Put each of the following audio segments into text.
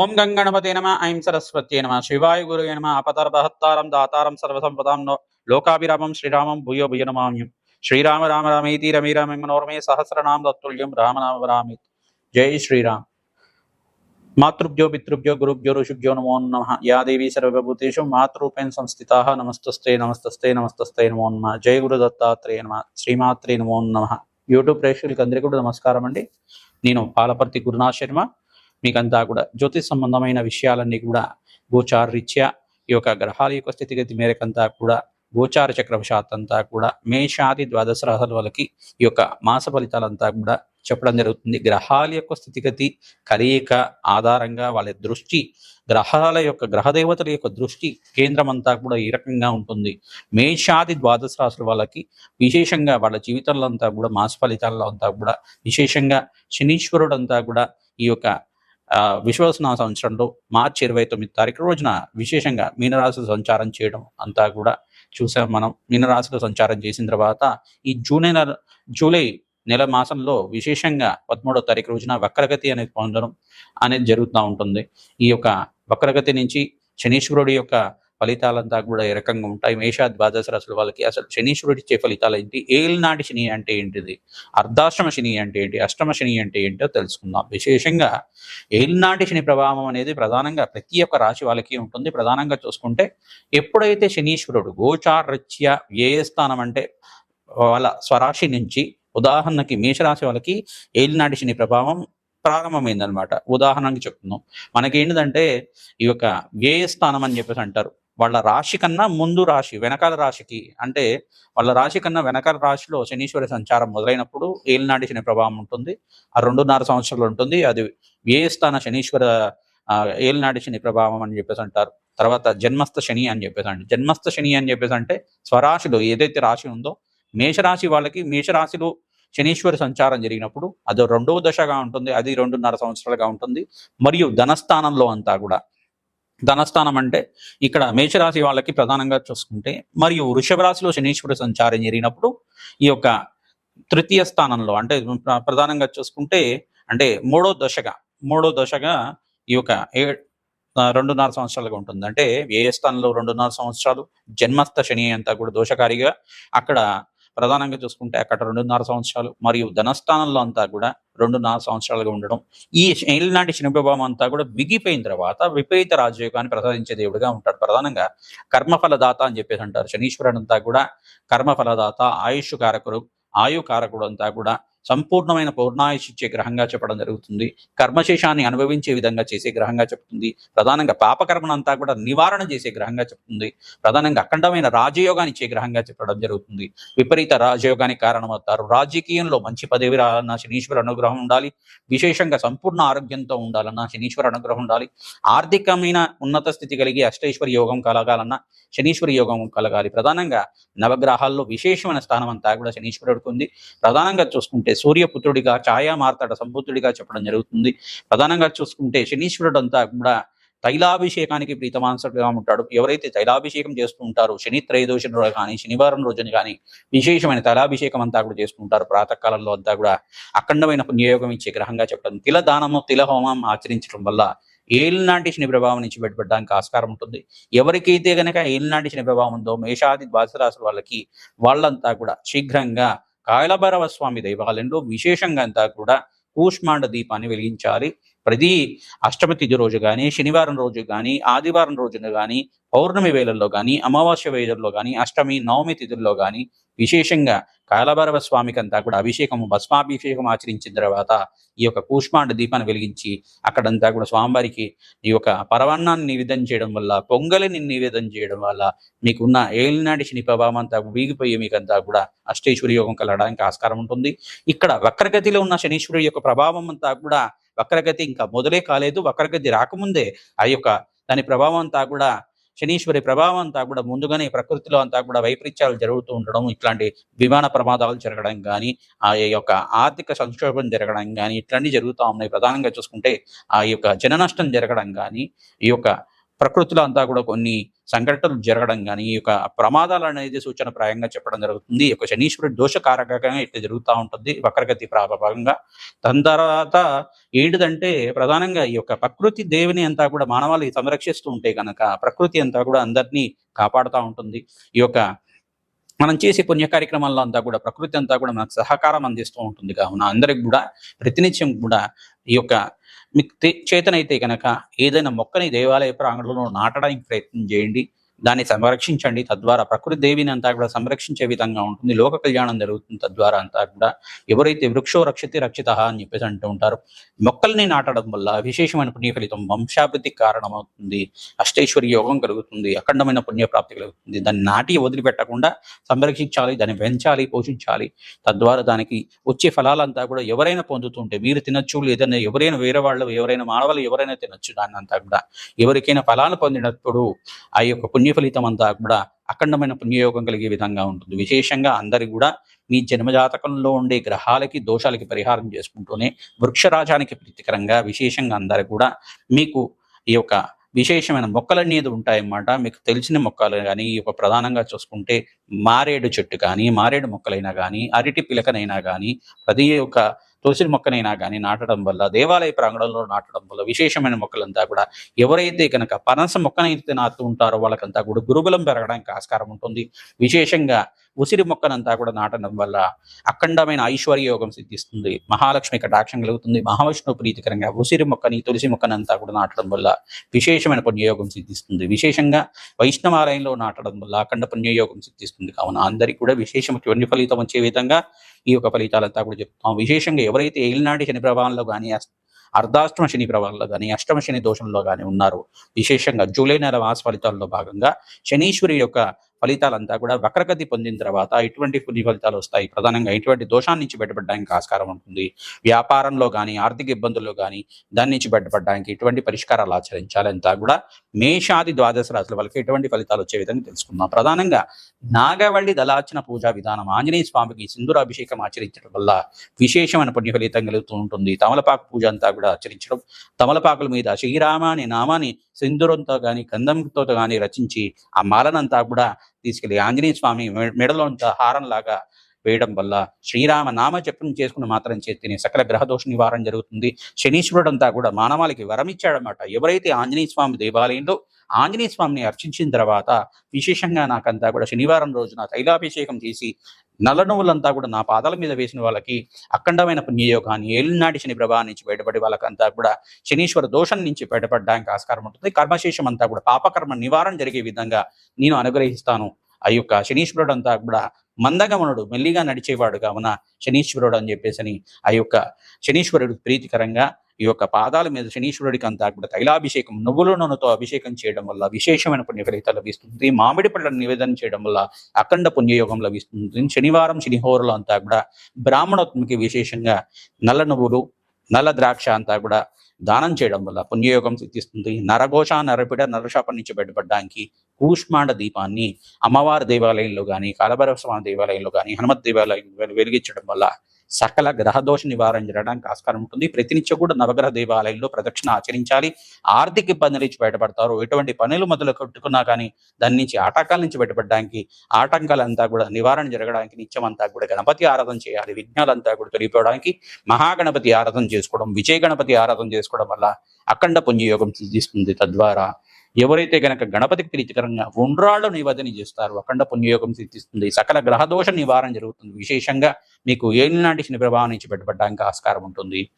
ఓం గంగణపతే నమ ఐం సరస్వత్యే నమ శివాయ గురువే నమ అపతర్భహత్తారం దాతారం సర్వసంపదాం లోకాభిరామం శ్రీరామం భూయో భుజ నమామ్యం శ్రీరామ రామ రామేతి రమి రామ మనోరమే సహస్రనామ దత్తుల్యం రామనామ రామి జై శ్రీరామ్. మాతృభ్యో పితృభ్యో గురుభ్యో ఋషుభ్యో నమో నమ. యా దేవీ సర్వభూతేషు మాతృపేణ సంస్థితా. నమస్తస్తే నమస్తస్తే నమస్తస్తే నమో నమ. జయ గురు దత్తాత్రేయ నమ శ్రీమాత్రే నమో నమ. యూట్యూబ్ ప్రేక్షకులకి అందరికీ కూడా నమస్కారం అండి నేను పాలపర్తి గురునాథ్ శర్మ. మీకంతా కూడా జ్యోతిష్ సంబంధమైన విషయాలన్నీ కూడా గోచార రీత్యా ఈ యొక్క గ్రహాల యొక్క స్థితిగతి మేరకంతా కూడా గోచార చక్రవశాత్ అంతా కూడా మేషాది ద్వాదశ రాశుల వాళ్ళకి ఈ యొక్క మాస ఫలితాలంతా కూడా చెప్పడం జరుగుతుంది. గ్రహాల యొక్క స్థితిగతి కలయిక ఆధారంగా వాళ్ళ దృష్టి గ్రహాల యొక్క గ్రహదేవతల యొక్క దృష్టి కేంద్రం అంతా కూడా ఈ రకంగా ఉంటుంది. మేషాది ద్వాదశ రాశుల వాళ్ళకి విశేషంగా వాళ్ళ జీవితంలో అంతా కూడా మాస ఫలితాల్లో అంతా కూడా విశేషంగా శనీశ్వరుడు అంతా కూడా ఈ యొక్క విశ్వసన సంవత్సరంలో మార్చి ఇరవై తొమ్మిది తారీఖు రోజున విశేషంగా మీనరాశులు సంచారం చేయడం అంతా కూడా చూసాం మనం. మీనరాశులు సంచారం చేసిన తర్వాత ఈ జూన్ నెల జూలై నెల మాసంలో విశేషంగా పదమూడో తారీఖు రోజున వక్రగతి అనేది పొందడం అనేది జరుగుతూ ఉంటుంది. ఈ యొక్క వక్రగతి నుంచి శనీశ్వరుడి యొక్క ఫలితాలంతా కూడా ఏ రకంగా ఉంటాయి? మేష ద్వాదశ రాశుల వాళ్ళకి అసలు శనీశ్వరుడు ఇచ్చే ఫలితాలు ఏంటి? ఏలినాటి శని అంటే ఏంటిది? అర్ధాశ్రమ శని అంటే ఏంటి? అష్టమ శని అంటే ఏంటో తెలుసుకుందాం. విశేషంగా ఏలినాటి శని ప్రభావం అనేది ప్రధానంగా ప్రతి ఒక్క రాశి వాళ్ళకి ఉంటుంది. ప్రధానంగా చూసుకుంటే ఎప్పుడైతే శనీశ్వరుడు గోచారత్య ఏ స్థానం అంటే వాళ్ళ స్వరాశి నుంచి ఉదాహరణకి మేషరాశి వాళ్ళకి ఏలినాటి శని ప్రభావం ప్రారంభమైందనమాట ఉదాహరణకి చెప్తున్నాం. మనకి ఏంటిదంటే ఈ యొక్క వ్యయ స్థానం అని చెప్పేసి అంటారు. వాళ్ళ రాశి కన్నా ముందు రాశి వెనకాల రాశికి అంటే వాళ్ళ రాశి కన్నా వెనకాల రాశిలో శనీశ్వరి సంచారం మొదలైనప్పుడు ఏలినాటి శని ప్రభావం ఉంటుంది. ఆ రెండున్నర సంవత్సరాలు ఉంటుంది. అది ఏ స్థాన శనీశ్వర ఆ, ఏలినాటి శని ప్రభావం అని చెప్పేసి అంటారు. తర్వాత జన్మస్థ శని అని చెప్పేసి అంటే జన్మస్థ శని అని చెప్పేసి అంటే స్వరాశిలో ఏదైతే రాశి ఉందో మేషరాశి వాళ్ళకి మేషరాశిలో శనీశ్వరి సంచారం జరిగినప్పుడు అది రెండవ దశగా ఉంటుంది. అది రెండున్నర సంవత్సరాలుగా ఉంటుంది. మరియు ధనస్థానంలో అంతా కూడా ధనస్థానం అంటే ఇక్కడ మేషరాశి వాళ్ళకి ప్రధానంగా చూసుకుంటే మరియు వృషభ రాశిలో శనీశ్వరి సంచారం జరిగినప్పుడు ఈ యొక్క తృతీయ స్థానంలో అంటే ప్రధానంగా చూసుకుంటే అంటే మూడో దశగా మూడో దశగా ఈ యొక్క ఏ రెండున్నర సంవత్సరాలుగా ఉంటుంది. అంటే ఏ స్థానంలో రెండున్నర సంవత్సరాలు జన్మస్థ శని అంతా కూడా దోషకారిగా అక్కడ ప్రధానంగా చూసుకుంటే అక్కడ రెండున్నర సంవత్సరాలు మరియు ధనస్థానంలో అంతా కూడా రెండున్నర సంవత్సరాలుగా ఉండడం. ఈ ఏలినాటి శనిభావం అంతా కూడా విగిపోయిన తర్వాత విపరీత రాజయోగాన్ని ప్రసాదించే దేవుడిగా ఉంటాడు. ప్రధానంగా కర్మఫలదాత అని చెప్పేసి అంటారు. శనీశ్వరుడు అంతా కూడా కర్మఫలదాత ఆయుష్ కారకుడు ఆయు కారకుడు అంతా కూడా సంపూర్ణమైన పూర్ణాయుషిచ్చే గ్రహంగా చెప్పడం జరుగుతుంది. కర్మశేషాన్ని అనుభవించే విధంగా చేసే గ్రహంగా చెప్తుంది. ప్రధానంగా పాపకర్మనంతా కూడా నివారణ చేసే గ్రహంగా చెప్తుంది. ప్రధానంగా అఖండమైన రాజయోగాన్ని ఇచ్చే గ్రహంగా చెప్పడం జరుగుతుంది. విపరీత రాజయోగానికి కారణమవుతారు. రాజకీయంలో మంచి పదవి రావాలన్నా శనీశ్వర అనుగ్రహం ఉండాలి. విశేషంగా సంపూర్ణ ఆరోగ్యంతో ఉండాలన్నా శనీశ్వర అనుగ్రహం ఉండాలి. ఆర్థికమైన ఉన్నత స్థితి కలిగి అష్టైశ్వరి యోగం కలగాలన్నా శనీశ్వరి యోగం కలగాలి. ప్రధానంగా నవగ్రహాల్లో విశేషమైన స్థానం అంతా కూడా శనీశ్వరుడికి ఉంది. ప్రధానంగా చూసుకుంటే సూర్యపుత్రుడిగా ఛాయా మార్తాడ సంబుద్ధుడిగా చెప్పడం జరుగుతుంది. ప్రధానంగా చూసుకుంటే శనీశ్వరుడు అంతా కూడా తైలాభిషేకానికి ప్రీతమాంసగా ఉంటాడు. ఎవరైతే తైలాభిషేకం చేస్తూ ఉంటారో శని త్రయోదశి రోజు కానీ శనివారం రోజున కానీ విశేషమైన తైలాభిషేకం అంతా కూడా చేసుకుంటారు ప్రాతకాలంలో అంతా కూడా అఖండమైన పుణ్యయోగం ఇచ్చే గ్రహంగా చెప్పడం తిల దానము తిల హోమం ఆచరించడం వల్ల ఏలినాటి శని ప్రభావం నుంచి బయటపడడానికి ఆస్కారం ఉంటుంది. ఎవరికైతే గనక ఏలినాటి శని ప్రభావం ఉందో మేషాది ద్వాదశ రాశుల వాళ్ళకి వాళ్ళంతా కూడా శీఘ్రంగా కాయలభైరవ స్వామి దేవాలయంలో విశేషంగా అంతా కూడా కూష్మాండ దీపాన్ని వెలిగించాలి. ప్రతి అష్టమి తిథి రోజు కానీ శనివారం రోజు కానీ ఆదివారం రోజున కానీ పౌర్ణమి వేళల్లో కానీ అమావాస్య వేళల్లో కానీ అష్టమి నవమి తిథుల్లో కానీ విశేషంగా కాలభైరవ స్వామికి అంతా కూడా అభిషేకము భస్మాభిషేకం ఆచరించిన తర్వాత ఈ యొక్క కూష్మాండ దీపాన్ని వెలిగించి అక్కడంతా కూడా స్వామివారికి ఈ యొక్క పరవాన్నాన్ని నివేదన చేయడం వల్ల పొంగలిని నివేదన చేయడం వల్ల మీకున్న ఏలినాటి శని ప్రభావం అంతా వీగిపోయి మీకంతా కూడా అష్టేశ్వరి యోగం కలగడానికి ఆస్కారం ఉంటుంది. ఇక్కడ వక్రగతిలో ఉన్న శనీశ్వరుడి యొక్క ప్రభావం అంతా కూడా వక్రగతి ఇంకా మొదలే కాలేదు. వక్రగతి రాకముందే ఆ యొక్క దాని ప్రభావం అంతా కూడా శనీశ్వరి ప్రభావం అంతా కూడా ముందుగానే ప్రకృతిలో అంతా కూడా వైపరీత్యాలు జరుగుతూ ఉండడం ఇట్లాంటి విమాన ప్రమాదాలు జరగడం కానీ ఆ యొక్క ఆర్థిక సంక్షోభం జరగడం కానీ ఇట్లాంటివి జరుగుతూ ఉన్నాయి. ప్రధానంగా చూసుకుంటే ఆ యొక్క జన నష్టం జరగడం కానీ ఈ యొక్క ప్రకృతిలో అంతా కూడా కొన్ని సంఘటనలు జరగడం కానీ ఈ యొక్క ప్రమాదాలు అనేది సూచన ప్రాయంగా చెప్పడం జరుగుతుంది. ఈ యొక్క శనీశ్వరుడు దోషకారకంగా ఇట్లా జరుగుతూ ఉంటుంది. వక్రగతి ప్రాభాగంగా దాని తర్వాత ఏంటిదంటే ప్రధానంగా ఈ యొక్క ప్రకృతి దేవిని అంతా కూడా మానవాళి సంరక్షిస్తూ ఉంటే కనుక ప్రకృతి అంతా కూడా అందరినీ కాపాడుతూ ఉంటుంది. ఈ యొక్క మనం చేసే పుణ్య కార్యక్రమాల్లో అంతా కూడా ప్రకృతి అంతా కూడా మనకు సహకారం అందిస్తూ ఉంటుంది. కావున అందరికి కూడా ప్రతినిత్యం కూడా ఈ యొక్క మీకు చేతనైతే కనుక ఏదైనా మొక్కని దేవాలయ ప్రాంగణంలో నాటడానికి ప్రయత్నం చేయండి. దాన్ని సంరక్షించండి. తద్వారా ప్రకృతి దేవిని అంతా కూడా సంరక్షించే విధంగా ఉంటుంది. లోక కళ్యాణం జరుగుతుంది. తద్వారా అంతా కూడా ఎవరైతే వృక్షో రక్షతి రక్షిత అని చెప్పేసి అంటూ ఉంటారు. మొక్కల్ని నాటడం వల్ల విశేషమైన పుణ్య ఫలితం వంశాభివృద్ధికి కారణమవుతుంది. అష్టైశ్వర్య యోగం కలుగుతుంది. అఖండమైన పుణ్యప్రాప్తి కలుగుతుంది. దాన్ని నాటి వదిలిపెట్టకుండా సంరక్షించాలి. దాన్ని పెంచాలి పోషించాలి. తద్వారా దానికి వచ్చే ఫలాలంతా కూడా ఎవరైనా పొందుతుంటే మీరు తినచ్చు లేదన్నా ఎవరైనా వేరే వాళ్ళు ఎవరైనా మానవాళ్ళు ఎవరైనా తినొచ్చు. దాన్ని అంతా కూడా ఎవరికైనా ఫలాలు పొందినప్పుడు ఆ యొక్క పుణ్య ఫలితం అంతా కూడా అఖండమైన పుణ్యయోగం కలిగే విధంగా ఉంటుంది. విశేషంగా అందరి కూడా మీ జన్మజాతకంలో ఉండే గ్రహాలకి దోషాలకి పరిహారం చేసుకుంటూనే వృక్షరాజానికి ప్రీతికరంగా విశేషంగా అందరు కూడా మీకు ఈ యొక్క విశేషమైన మొక్కలు అనేది ఉంటాయన్నమాట. మీకు తెలిసిన మొక్కలు కానీ ఈ యొక్క ప్రధానంగా చూసుకుంటే మారేడు చెట్టు కానీ మారేడు మొక్కలైనా కానీ అరటి పిలకనైనా కానీ ప్రతి ఒక్క తులసి మొక్కనైనా కానీ నాటడం వల్ల దేవాలయ ప్రాంగణంలో నాటడం వల్ల విశేషమైన మొక్కలంతా కూడా ఎవరైతే కనుక పనస మొక్కనైతే నాటుతూ ఉంటారో వాళ్ళకంతా కూడా గురుబలం పెరగడానికి ఆస్కారం ఉంటుంది. విశేషంగా ఉసిరి మొక్కనంతా కూడా నాటడం వల్ల అఖండమైన ఐశ్వర్య యోగం సిద్ధిస్తుంది. మహాలక్ష్మి కటాక్షం కలుగుతుంది. మహావిష్ణువు ప్రీతికరంగా ఉసిరి మొక్కని తులసి మొక్కనంతా కూడా నాటడం వల్ల విశేషమైన పుణ్యయోగం సిద్ధిస్తుంది. విశేషంగా వైష్ణవాలయంలో నాటడం వల్ల అఖండ పుణ్యయోగం సిద్ధిస్తుంది. కావున అందరికీ కూడా విశేషమైన ఫలితం వచ్చే విధంగా ఈ యొక్క ఫలితాలంతా కూడా చెప్తాం విశేషంగా ఎవరైతే ఏలినాటి శని ప్రభావంలో కానీ అర్ధాష్టమ శని ప్రభావంలో కానీ అష్టమ శని దోషంలో కానీ ఉన్నారో విశేషంగా జూలై నెల మాస ఫలితాల్లో భాగంగా శనీశ్వరి యొక్క ఫలితాలంతా కూడా వక్రగతి పొందిన తర్వాత ఎటువంటి పుణ్య ఫలితాలు వస్తాయి. ప్రధానంగా ఎటువంటి దోషాన్నించి నుంచి బయటపడడానికి ఆస్కారం ఉంటుంది. వ్యాపారంలో కానీ ఆర్థిక ఇబ్బందుల్లో కానీ దాని నుంచి బయటపడడానికి ఎటువంటి పరిష్కారాలు ఆచరించాలంతా కూడా మేషాది ద్వాదశ రాశుల వాళ్ళకి ఎటువంటి ఫలితాలు వచ్చే విధంగా తెలుసుకుందాం. ప్రధానంగా నాగవల్లి దళార్చన పూజా విధానం ఆంజనేయ స్వామికి సింధురాభిషేకం ఆచరించడం వల్ల విశేషమైన పుణ్య ఫలితం కలుగుతూ ఉంటుంది. తమలపాకు పూజ అంతా కూడా ఆచరించడం తమలపాకుల మీద శ్రీరామ అనే నామాన్ని సింధురంతో కానీ గంధంతో కానీ రచించి ఆ మాలనంతా కూడా తీసుకెళ్ళి ఆంజనేయ స్వామి మెడలో హారం లాగా వేయడం వల్ల శ్రీరామ నామ జపం చేసుకుని మాత్రం చేతిని సకల గ్రహదోష నివారణ జరుగుతుంది. శనీశ్వరుడు అంతా కూడా మానవాళికి వరమిచ్చాడనమాట ఎవరైతే ఆంజనేయ స్వామి దేవాలయంలో ఆంజనేయ స్వామిని అర్చించిన తర్వాత విశేషంగా నాకంతా కూడా శనివారం రోజున తైలాభిషేకం చేసి నల్ల నువ్వులంతా కూడా నా పాదాల మీద వేసిన వాళ్ళకి అఖండమైన పుణ్యయోగాన్ని ఏలినాటి శని ప్రభావం నుంచి బయటపడి వాళ్ళకంతా కూడా శనీశ్వర దోషం నుంచి బయటపడడానికి ఆస్కారం ఉంటుంది. కర్మశేషం అంతా కూడా పాపకర్మ నివారణ జరిగే విధంగా నేను అనుగ్రహిస్తాను. ఆ యొక్క శనీశ్వరుడు అంతా కూడా మందగమనుడు మెల్లిగా నడిచేవాడు కావున శనీశ్వరుడు అని చెప్పేసి ఆ యొక్క శనీశ్వరుడు ప్రీతికరంగా ఈ యొక్క పాదాల మీద శనీశ్వరుడికి అంతా కూడా తైలాభిషేకం నువ్వుల నూనెతో అభిషేకం చేయడం వల్ల విశేషమైన పుణ్య ఫలితాలు లభిస్తుంది. మామిడి పళ్ళను నివేదన చేయడం వల్ల అఖండ పుణ్యయోగం లభిస్తుంది. శనివారం శనిహోరులు అంతా కూడా బ్రాహ్మణోత్మకి విశేషంగా నల్ల నువ్వులు నల్ల ద్రాక్ష అంతా కూడా దానం చేయడం వల్ల పుణ్యయోగం సిద్ధిస్తుంది. నరఘోష నరపిడ నరశాపం నుంచి బయటపడడానికి కూష్మాండ దీపాన్ని అమ్మవారి దేవాలయంలో కానీ కాలభైరవ స్వామి దేవాలయంలో కానీ హనుమత్ దేవాలయం వెలిగించడం వల్ల సకల గ్రహదోష నివారణ జరగడానికి ఆస్కారం ఉంటుంది. ప్రతినిత్యం కూడా నవగ్రహ దేవాలయంలో ప్రదక్షిణ ఆచరించాలి. ఆర్థిక ఇబ్బంది నుంచి బయటపడతారు. ఎటువంటి పనులు మొదలు కట్టుకున్నా కానీ దాని నుంచి ఆటంకాల నుంచి బయటపడడానికి ఆటంకాలంతా కూడా నివారణ జరగడానికి నిత్యం అంతా కూడా గణపతి ఆరాధన చేయాలి. విఘ్నాలంతా కూడా తొలగిపోవడానికి మహాగణపతి ఆరాధన చేసుకోవడం విజయ గణపతి ఆరాధన చేసుకోవడం వల్ల అఖండ పుణ్యయోగం సిద్ధిస్తుంది తద్వారా. ఎవరైతే గనక గణపతికి ప్రీతికరంగా ఉండ్రాళ్ళు నివేదన చేస్తారు అఖండ పుణ్యయోగం సిద్ధిస్తుంది. సకల గ్రహదోష నివారణ జరుగుతుంది. విశేషంగా మీకు ఏలినాటి శని ప్రభావం నుంచి బయటపడడానికి ఆస్కారం ఉంటుంది.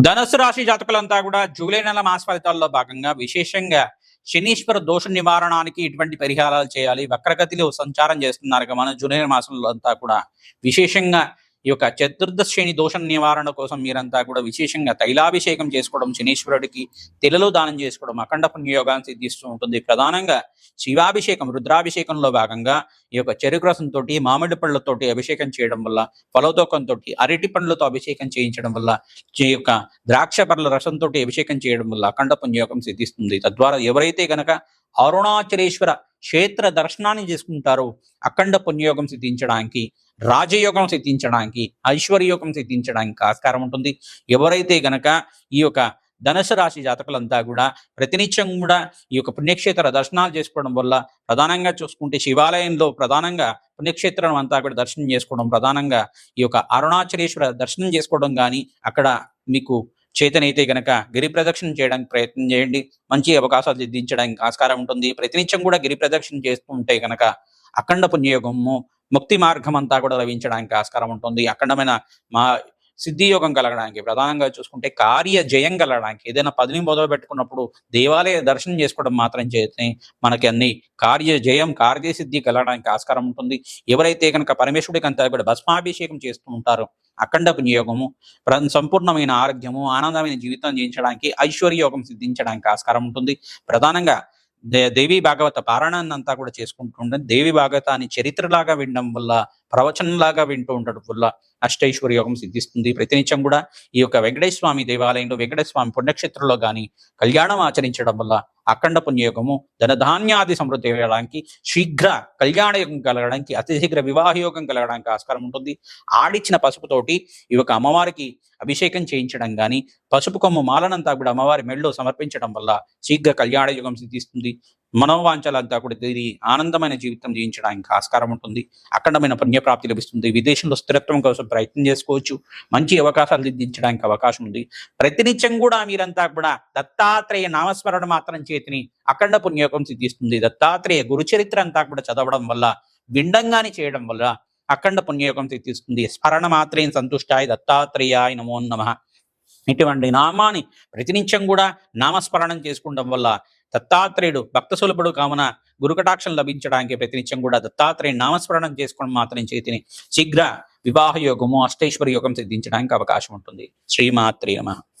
ధనుసు రాశి జాతకులంతా కూడా జూలై నెల మాస ఫలితాల్లో భాగంగా విశేషంగా శనీశ్వర దోష నివారణానికి ఇటువంటి పరిహారాలు చేయాలి. వక్రగతిలో సంచారం చేస్తున్నారు మన జూలై మాసంలో అంతా కూడా. విశేషంగా ఈ యొక్క చతుర్దశ శ్రేణి దోష నివారణ కోసం మీరంతా కూడా విశేషంగా తైలాభిషేకం చేసుకోవడం శనీశ్వరుడికి తెలలో దానం చేసుకోవడం అఖండ పుణ్యయోగాన్ని సిద్ధిస్తూ ఉంటుంది. ప్రధానంగా శివాభిషేకం రుద్రాభిషేకంలో భాగంగా ఈ యొక్క చెరుకు రసంతో మామిడి పళ్ళతోటి అభిషేకం చేయడం వల్ల ఫలతోకంతో అరటి పండ్లతో అభిషేకం చేయించడం వల్ల ఈ యొక్క ద్రాక్ష పండ్ల రసంతో అభిషేకం చేయడం వల్ల అఖండ పుణ్యయోగం సిద్ధిస్తుంది. తద్వారా ఎవరైతే గనక అరుణాచలేశ్వర క్షేత్ర దర్శనాన్ని చేసుకుంటారో అఖండ పుణ్యయోగం సిద్ధించడానికి రాజయోగం సిద్ధించడానికి ఐశ్వర్యోగం సిద్ధించడానికి ఆస్కారం ఉంటుంది. ఎవరైతే గనక ఈ యొక్క ధనుసు రాశి జాతకులంతా కూడా ప్రతినిత్యం కూడా ఈ యొక్క పుణ్యక్షేత్ర దర్శనాలు చేసుకోవడం వల్ల ప్రధానంగా చూసుకుంటే శివాలయంలో ప్రధానంగా పుణ్యక్షేత్రం అంతా కూడా దర్శనం చేసుకోవడం ప్రధానంగా ఈ యొక్క అరుణాచలేశ్వర దర్శనం చేసుకోవడం కానీ అక్కడ మీకు చేతనైతే గనక గిరి ప్రదక్షిణ చేయడానికి ప్రయత్నం చేయండి. మంచి అవకాశాలు సిద్ధించడానికి ఆస్కారం ఉంటుంది. ప్రతినిత్యం కూడా గిరి ప్రదక్షిణ చేస్తూ ఉంటే గనక అఖండ పుణ్యయోగము ముక్తి మార్గం అంతా కూడా లభించడానికి ఆస్కారం ఉంటుంది. అఖండమైన మా సిద్ధి యోగం కలగడానికి ప్రధానంగా చూసుకుంటే కార్య జయం కలగడానికి ఏదైనా పదిని మొదలు పెట్టుకున్నప్పుడు దేవాలయ దర్శనం చేసుకోవడం మాత్రం చేస్తే మనకి అన్ని కార్య జయం కార్యసిద్ధి కలగడానికి ఆస్కారం ఉంటుంది. ఎవరైతే కనుక పరమేశ్వరుడికి అంతా కూడా భస్మాభిషేకం చేస్తూ ఉంటారో అఖండ పుణ్యయోగము సంపూర్ణమైన ఆరోగ్యము ఆనందమైన జీవితం జీవించడానికి ఐశ్వర్య యోగం సిద్ధించడానికి ఆస్కారం ఉంటుంది. ప్రధానంగా దేవి భాగవత పారాయణాన్ని అంతా కూడా చేసుకుంటూ ఉంటుంది దేవి భాగవతాన్ని చరిత్రలాగా వినడం వల్ల ప్రవచనంలాగా వింటూ ఉండడం వల్ల అష్టైశ్వర్య యోగం సిద్ధిస్తుంది. ప్రతినిత్యం కూడా ఈ యొక్క వెంకటేశ్వర స్వామి దేవాలయంలో వెంకటేశ్వర స్వామి పుణ్యక్షేత్రంలో గాని కళ్యాణం ఆచరించడం వల్ల అఖండ పుణ్యయోగము ధనధాన్యాది సమృద్ధి కలగడానికి శీఘ్ర కళ్యాణ యోగం కలగడానికి అతి శీఘ్ర వివాహ యోగం కలగడానికి ఆస్కారం ఉంటుంది. ఆడిచ్చిన పసుపుతోటి ఈ యొక్క అమ్మవారికి అభిషేకం చేయించడం కానీ పసుపు కొమ్ము మాలనంతా కూడా అమ్మవారి మెళ్ళలో సమర్పించడం వల్ల శీఘ్ర కళ్యాణ యుగం సిద్ధిస్తుంది. మనోవాంఛలంతా కూడా తీరి ఆనందమైన జీవితం జీవించడానికి ఆస్కారం ఉంటుంది. అఖండమైన పుణ్యప్రాప్తి లభిస్తుంది. విదేశంలో స్థిరత్వం కోసం ప్రయత్నం చేసుకోవచ్చు. మంచి అవకాశాలు దిద్దించడానికి అవకాశం ఉంది. ప్రతినిత్యం కూడా మీరంతా కూడా దత్తాత్రేయ నామస్మరణ మాత్రం చేతిని అఖండ పుణ్యోగం సిద్ధిస్తుంది. దత్తాత్రేయ గురు చరిత్ర అంతా కూడా చదవడం వల్ల విండంగాని చేయడం వల్ల అఖండ పుణ్యయోగం సిద్ధిస్తుంది. స్మరణ మాత్రేం సంతుష్టాయ దత్తాత్రేయాయ నమో నమ. ఇటువంటి నామాని ప్రతినిత్యం కూడా నామస్మరణం చేసుకోవడం వల్ల దత్తాత్రేయుడు భక్త సులభుడు కావున గురుకటాక్షం లభించడానికి ప్రతినిత్యం కూడా దత్తాత్రేయ నామస్మరణం చేసుకోవడం మాత్రం చేతిని శీఘ్ర వివాహ యోగము అష్టేశ్వర యోగం సిద్ధించడానికి అవకాశం ఉంటుంది. శ్రీమాత్రి నమ.